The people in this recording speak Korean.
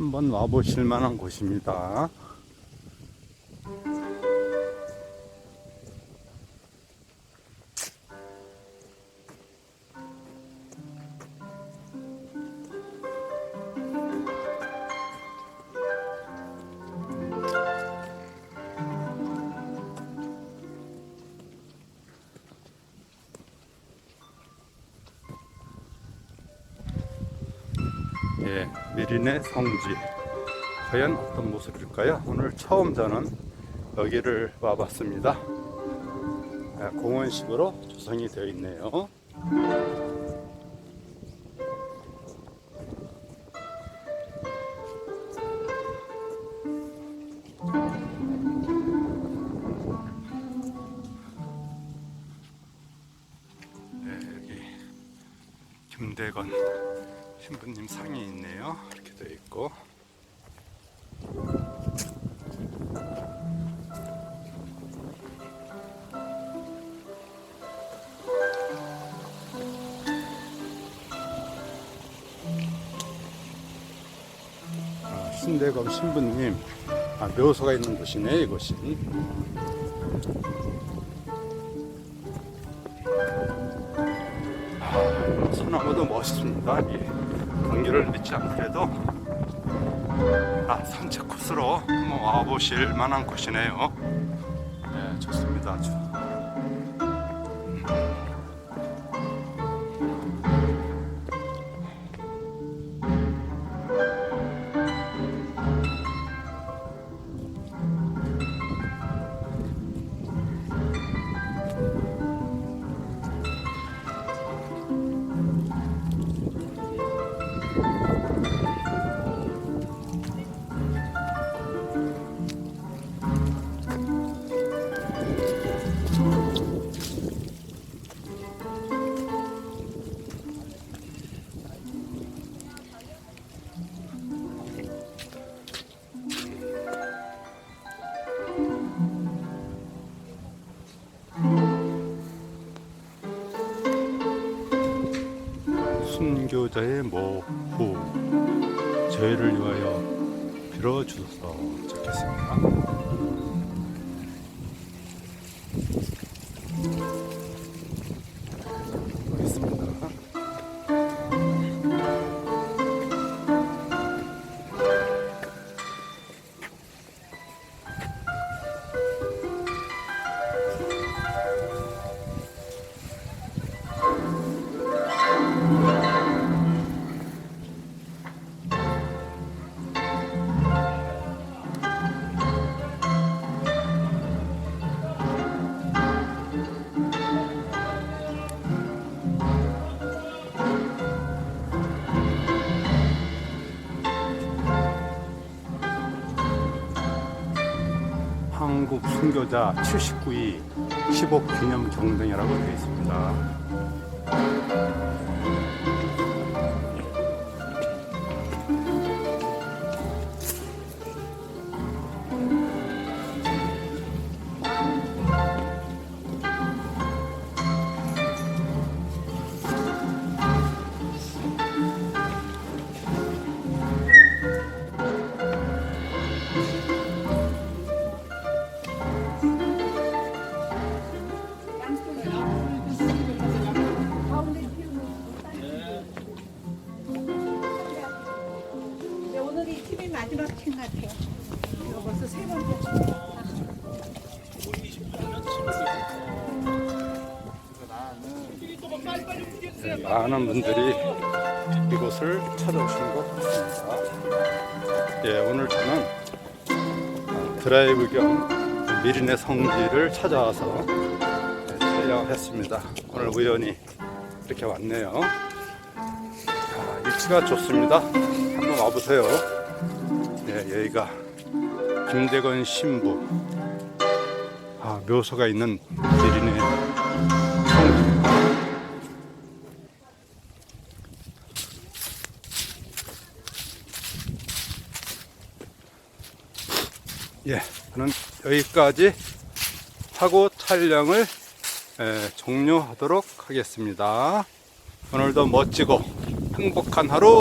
한번 와보실 만한 곳입니다. 예, 미린의 성지. 과연 어떤 모습일까요? 오늘 처음 저는 여기를 와봤습니다. 예, 공원식으로 조성이 되어 있네요. 네, 김대건 신부님 상이 있네요. 이렇게 되어 있고. 아, 신대검 신부님 아, 묘소가 있는 곳이네 이곳이. 아, 소나무도 멋있습니다. 이 경기를 믿지 않더라도 아, 산책 코스로 한번 와보실 만한 곳이네요. 네, 좋습니다. 순교자의 모후 저희를 위하여 빌어주소서 적혔습니다. 보겠습니다. 순교자 79위 15 기념 경등이라고 되어 있습니다. 네, 오늘이 TV 마지막 층 같아요. 이거 벌써 세 번째 층. 네, 많은 분들이 이곳을 찾아오신 것 같습니다. 예, 오늘 저는 어, 드라이브 겸 미린의 성지를 찾아와서 네, 촬영을 했습니다. 오늘 우연히 이렇게 왔네요. 아, 위치가 좋습니다. 한번 와보세요. 예, 여기가 김대건 신부 아, 묘소가 있는 성지. 예, 저는 여기까지 하고 촬영을 에, 종료하도록 하겠습니다. 오늘도 멋지고 행복한 하루